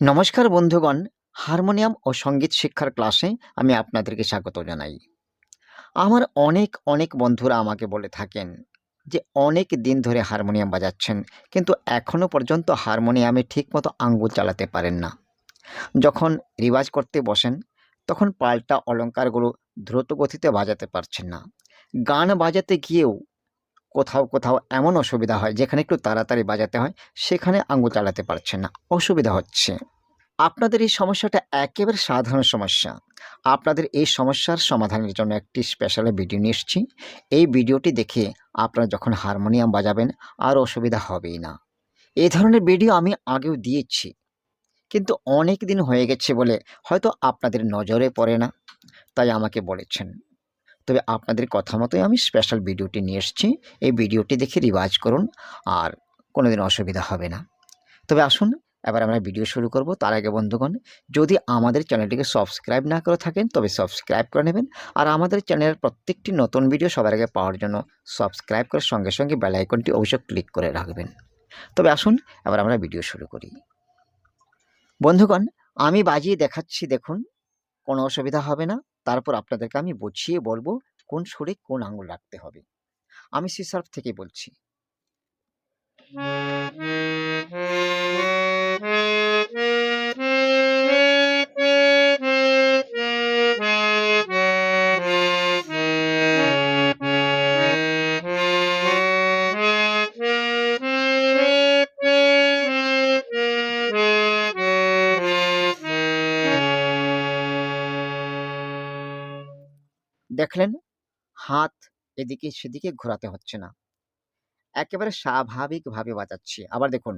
নমস্কার বন্ধুগণ, হারমোনিয়াম ও সংগীত শিক্ষার ক্লাসে আমি আপনাদেরকে স্বাগত জানাই। আমার অনেক অনেক বন্ধুরা আমাকে বলে থাকেন যে, অনেক দিন ধরে হারমোনিয়াম বাজাচ্ছেন, কিন্তু এখনও পর্যন্ত হারমোনিয়ামে ঠিকমতো আঙ্গুল চালাতে পারেন না। যখন রিওয়াজ করতে বসেন, তখন পাল্টা অলঙ্কারগুলো দ্রুত গতিতে বাজাতে পারছেন না। গান বাজাতে গিয়েও কোথাও কোথাও এমন অসুবিধা হয়, যেখানে একটু তাড়াতাড়ি বাজাতে হয়, সেখানে আঙ্গুল চালাতে পারছেন না। অসুবিধা হচ্ছে। আপনাদের এই সমস্যাটা একেবারে সাধারণ সমস্যা। আপনাদের এই সমস্যার সমাধানের জন্য একটি স্পেশাল ভিডিও নিয়ে এসেছি। এই ভিডিওটি দেখে আপনারা যখন হারমোনিয়াম বাজাবেন, আর অসুবিধা হবেই না। এই ধরনের ভিডিও আমি আগেও দিয়েছি। কিন্তু অনেক দিন হয়ে গেছে বলে হয়তো আপনাদের নজরে পড়ে না, তাই আমাকে বলেছেন। তবে আপনাদের কথা মতোই আমি স্পেশাল ভিডিওটি নিয়ে এসেছি। এই ভিডিওটি দেখে রিওয়াজ করুন, আর কোনোদিন অসুবিধা হবে না। তবে আসুন এবার আমরা ভিডিও শুরু করব। তার আগে বন্ধুগণ, যদি আমাদের চ্যানেলটিকে সাবস্ক্রাইব না করে থাকেন, তবে সাবস্ক্রাইব করে নেবেন। আর আমাদের চ্যানেলের প্রত্যেকটি নতুন ভিডিও সবার আগে পাওয়ার জন্য সাবস্ক্রাইব করে সঙ্গে সঙ্গে বেল আইকনটি অবশ্যই ক্লিক করে রাখবেন। তবে আসুন, এবার আমরা ভিডিও শুরু করি। বন্ধুগণ, আমি বাজিয়ে দেখাচ্ছি, দেখুন, কোনো অসুবিধা হবে না। তারপর আপনাদেরকে আমি বুঝিয়ে বলব, কোন সুরে কোন আঙুল রাখতে হবে। আমি সিসার্ফ থেকে বলছি। দেখলেন হাত এদিকে সেদিকে ঘোরাতে হচ্ছে না। একেবারে স্বাভাবিকভাবে বাজাচ্ছি। আবার দেখুন।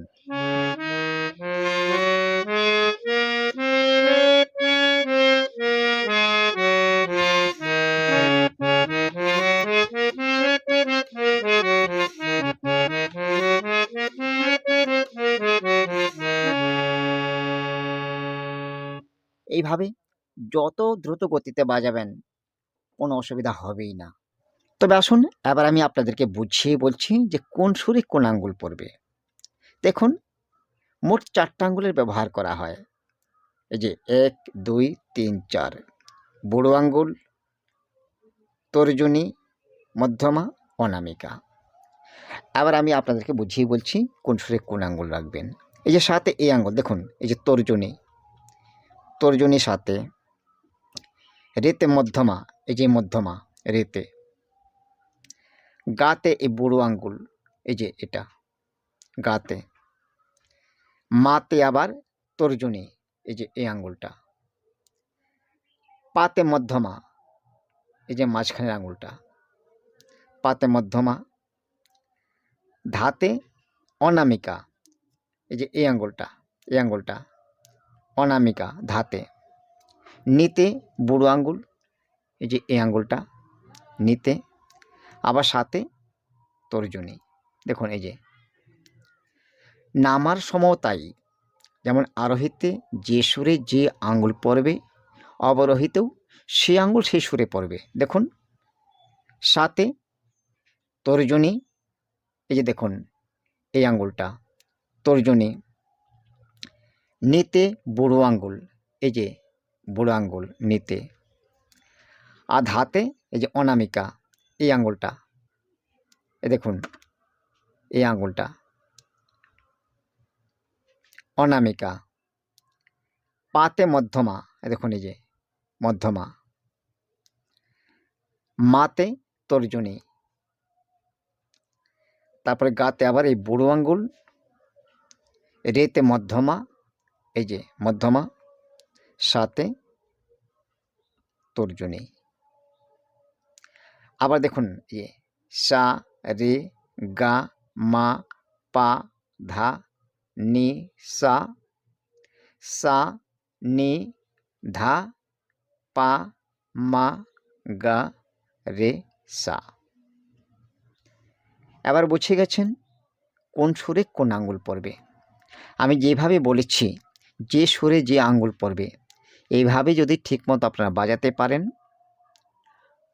এইভাবে যত দ্রুত গতিতে বাজাবেন, কোনো অসুবিধা হবেই না। তবে আসুন, এবার আমি আপনাদেরকে বুঝিয়ে বলছি যে কোন সুরে কোন আঙ্গুল পড়বে। দেখুন, মোট চারটা আঙ্গুলের ব্যবহার করা হয়। এই যে এক, দুই, তিন, চার। বুড়ো আঙ্গুল, তর্জনী, মধ্যমা, অনামিকা। এবার আমি আপনাদেরকে বুঝিয়ে বলছি কোন সুরে কোন আঙ্গুল রাখবেন। এই যে সাথে এই আঙ্গুল, দেখুন, এই যে তর্জনী। তর্জনী সাথে। রেতে মধ্যমা, এই যে মধ্যমা, রেতে। গাতে এই বুড়ো আঙ্গুল, এই যে এটা, গাতে। মাতে আবার তর্জনী, এই যে এই আঙ্গুলটা। পাতে মধ্যমা, এই যে মাঝখানের আঙ্গুলটা। পাতে মধ্যমা। ধাতে অনামিকা, এই যে এই আঙ্গুলটা এই আঙ্গুলটা। অনামিকা ধাতে। নিতে বুড়ো আঙ্গুল, এই যে এই আঙ্গুলটা, নিতে। আবার সাথে তর্জনী, দেখুন এই যে। নামার সময়ও তাই, যেমন আরোহিতে যে সুরে যে আঙ্গুল পড়বে, অবরোহিতেও সে আঙ্গুল সেই সুরে পড়বে, দেখুন। সাথে তর্জনী, এই যে দেখুন এই আঙ্গুলটা, তর্জনী। নিতে বুড়ো আঙ্গুল, এই যে বুড়ো আঙ্গুল নিতে। আর হাতে এই যে অনামিকা, এই আঙ্গুলটা, এ দেখুন, এই আঙ্গুলটা। অনামিকা, পাতে মধ্যমা, এ দেখুন এই যে মধ্যমা। মাতে তর্জনী। তারপরে গাতে আবার এই বুড়ো আঙ্গুল, রেতে মধ্যমা এই যে মধ্যমা, সাথে তর্জনী। আবার দেখুন ইয়ে সা, রে, গা, মা, পা, ধা, নি, সা সা, নি, ধা, পা, মা, গা, রে, সা। এবার বুঝে গেছেন কোন সুরে কোন আঙ্গুল পড়বে। আমি যেভাবে বলেছি যে সুরে যে আঙ্গুল পড়বে, এইভাবে যদি ঠিকমতো আপনারা বাজাতে পারেন,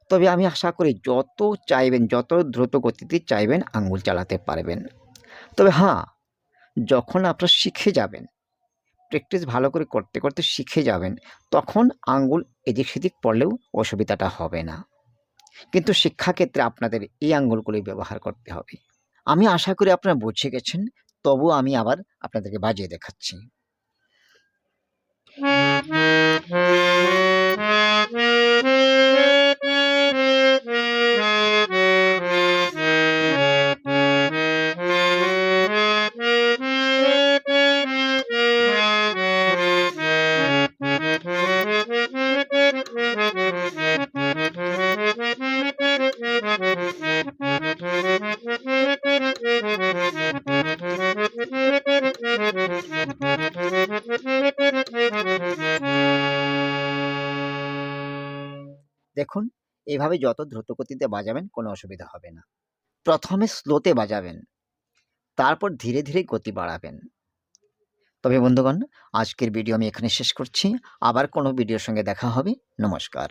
তবে আমি আশা করি যত চাইবেন, যত দ্রুত গতিতে চাইবেন আঙ্গুল চালাতে পারবেন। তবে হ্যাঁ যখন আপনারা শিখে যাবেন প্র্যাকটিস ভালো করে করতে করতে শিখে যাবেন, তখন আঙ্গুল এদিক সেদিক পড়লেও অসুবিধাটা হবে না। কিন্তু শিক্ষাক্ষেত্রে আপনাদের এই আঙ্গুলগুলি ব্যবহার করতে হবে। আমি আশা করি আপনারা বুঝে গেছেন তবু আমি আবার আপনাদেরকে বাজিয়ে দেখাচ্ছি। Thank you. দেখুন, এভাবে যত দ্রুত গতিতে বাজাবেন কোনো অসুবিধা হবে না। প্রথমে স্লোতে বাজাবেন, তারপর ধীরে ধীরে গতি বাড়াবেন। তবে বন্ধুগণ, আজকের ভিডিও আমি এখানে শেষ করছি। আবার কোনো ভিডিওর সঙ্গে দেখা হবে। নমস্কার।